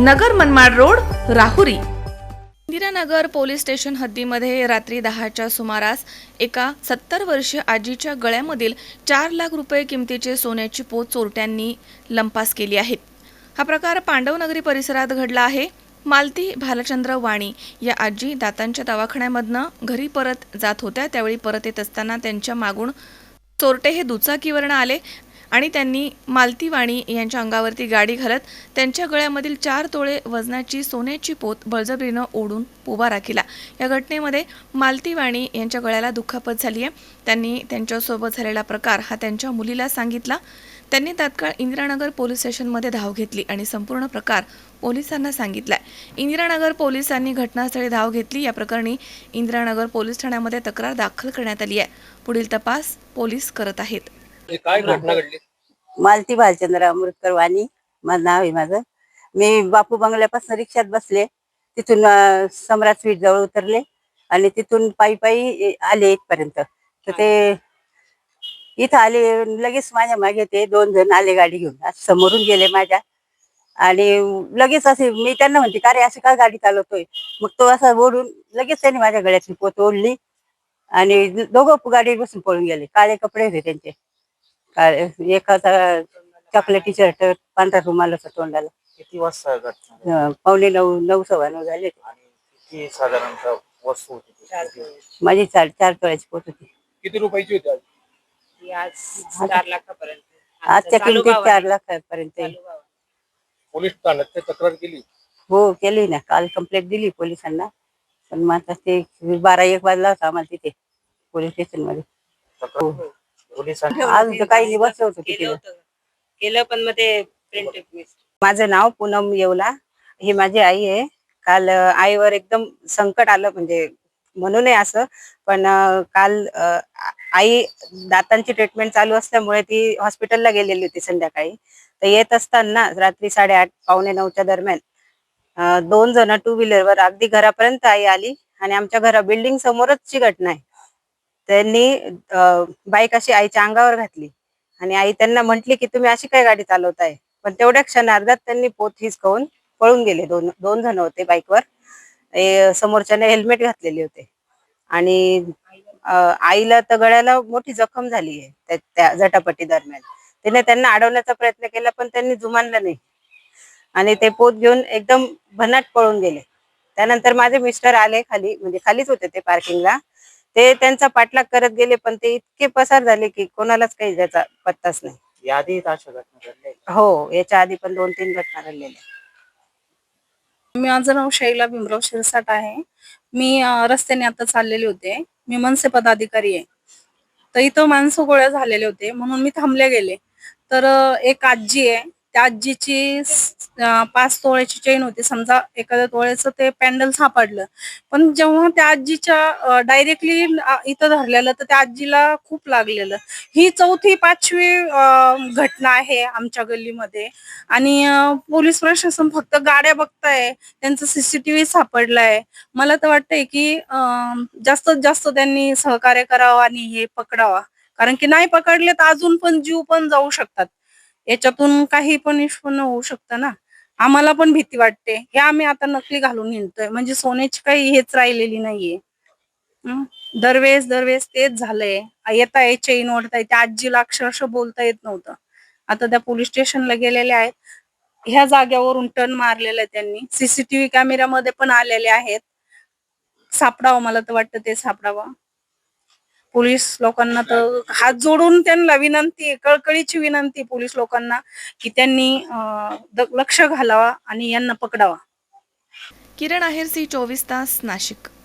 नगर Manmad road Rahuri. Indiranagar police station हद्दीमध्ये रात्री दहाच्या सुमारास एका सत्तर वर्षीय आजीच्या गळ्यामधील चार लाख रुपये किमतीचे सोन्याची पोत चोरट्यांनी लंपास केली आहे हा प्रकार पांडवनगरी परिसरात घडला आहे. मालती भालचंद्र वाणी या आजी दातांच्या दवाखान्यामधनं घरी परत जात होत्या. त्यावेळी परत येत असताना त्यांच्या मागून चोरटे हे दुचाकीवरनं आले. आणि त्यांनी मालती वाणी यांच्या अंगावरती गाडी घालत त्यांच्या गळ्यामधील चार तोळे वजनाची सोन्याची पोत बळजबरीनं ओढून उभा केला या घटनेमध्ये मालती वाणी यांच्या गळ्याला दुखापत झाली आहे. त्यांनी त्यांच्यासोबत झालेला प्रकार हा त्यांच्या मुलीला सांगितला. त्यांनी तात्काळ इंदिरानगर पोलीस स्टेशनमध्ये धाव घेतली आणि संपूर्ण प्रकार पोलिसांना सांगितलाय. इंदिरानगर पोलिसांनी घटनास्थळी धाव घेतली. या प्रकरणी इंदिरानगर पोलीस ठाण्यामध्ये तक्रार दाखल करण्यात आली आहे. पुढील तपास पोलीस करत आहेत. हे काय घटना घडली? मालती भालचंद्र अमृतकर वाणी माझं नाव आहे माझं. मी बापू बंगल्यापासून रिक्षात बसले. तिथून अं, सम्राट स्वीट जवळ उतरले आणि तिथून पायी पायी आले इथपर्यंत. तर ते इथं आले लगेच माझ्या मागे ते दोन जण आले गाडी घेऊन. असं समोरून गेले माझ्या. आणि लगेच असे मी त्यांना म्हणते का रे अशी का गाडी चालवतोय? मग तो असा ओढून लगेच त्यांनी माझ्या गळ्यातली पोत ओढली. आणि दोघं गाडीवर बसून पळून गेले. काळे कपडे होते त्यांचे. एकाचा चॉकलेटी शर्ट पांढरा रुमाल होता तोंडाला. किती वाजता घटना अं, पावणे नऊ नऊ सव्वा नऊ झाले होते. आणि किती साधारणतः वस्तू होती ती? माझी चार चार तोळ्याची पोत होती. किती रुपयाची होती आज? चार लाखापर्यंत. आजच्या किमतीत चार लाखापर्यंत आहे. पोलीस ठाण्यात ते तक्रार केली? हो केली ना. काल कंप्लेंट दिली पोलिसांना. पण मग आता ते बारा एक वाजला होता आम्हाला तिथे. पोलीस स्टेशनमध्ये. तक्रार पोलिसांनी काही नाही बसलं होतं केलं तिथे होतं. केलं पण मग ते प्रिंट माझं नाव पूनम येवला. ही माझी आई आहे. काल अं, आईवर एकदम संकट आलं म्हणजे म्हणू नये असं. पण अं, काल अं, आ- आई दातांची ट्रीटमेंट चालू असल्यामुळे ती हॉस्पिटलला गेलेली होती संध्याकाळी. तर येत असताना रात्री साडेआठ पावणे नऊच्या दरम्यान अं, दोन जण टू व्हीलरवर अगदी घरापर्यंत आई आली. आणि आमच्या घरा बिल्डिंग समोरच ची घटना आहे. त्यांनी बाईक अशी आईच्या अंगावर घातली. आणि आई त्यांना म्हंटली की तुम्ही अशी काय गाडी चालवताय? पण तेवढ्या क्षणार्धात त्यांनी पोत हिसकावून पळून गेले. दोन दोन जण होते बाईकवर. समोरच्याने हेल्मेट घातलेले होते. आणि आईला तर गळ्याला मोठी जखम झाली आहे त्या- त्या झटापटी दरम्यान. तिने त्यांना अडवण्याचा प्रयत्न केला पण त्यांनी जुमानलं नाही. आणि ते पोत घेऊन एकदम भन्नाट पळून गेले. त्यानंतर माझे मिस्टर आले खाली म्हणजे खालीच होते ते पार्किंगला. ते त्यांचा पाठलाग करत गेले पण ते इतके पसार झाले की कोणालाच काही त्याचा पत्ताच नाही. यादी अशा घटना घडल्या हो याच्या आधी पण दोन तीन घटना घडलेल्या माझं नाव शैला भीमराव शिरसाट आहे. मी अं, रस्त्याने आता चाललेले होते. मी मनसे पदाधिकारी आहे. तर इथं माणसं गोळ्या झालेले होते म्हणून मी थांबले गेले. तर अं, एक आजी आहे त्या आजीची पाच तोळ्याची चेन होती. समजा एखाद्या तोळ्याचं ते पॅन्डल सापडलं. पण जेव्हा त्या आजीच्या डायरेक्टली इथं धरलेलं तर त्या आजीला खूप लागलेलं. ही चौथी पाचवी घटना आहे आमच्या गल्लीमध्ये. आणि पोलीस प्रशासन फक्त गाड्या बघताय. त्यांचं सीसीटीव्ही सापडलाय. मला तर वाटतंय की जास्तीत जास्त त्यांनी सहकार्य करावं आणि हे पकडावा. कारण की नाही पकडले तर अजून पण जीव पण जाऊ शकतात. याच्यातून काही पण निष्पन्न होऊ शकतं ना. आम्हाला पण भीती वाटते. हे आम्ही आता नकली घालून हिंडतोय. म्हणजे सोन्याची काही हेच राहिलेली नाहीये. दरवेळेस दरवेळेस तेच झालंय. येता आहे चेन ओढताय त्या आजीला अक्षरशः बोलता येत नव्हतं. आता त्या पोलीस स्टेशनला गेलेल्या आहेत. ह्या जाग्यावरून टर्न मारलेला आहे त्यांनी. सीसीटीव्ही कॅमेऱ्यामध्ये पण आलेले आहेत. सापडावं मला तर वाटतं ते सापडावं. पोलीस लोकांना तर हात जोडून त्यांना विनंती कळकळीची विनंती पोलीस लोकांना की त्यांनी लक्ष घालावा आणि यांना पकडावा. किरण आहेर सी चोवीस तास नाशिक.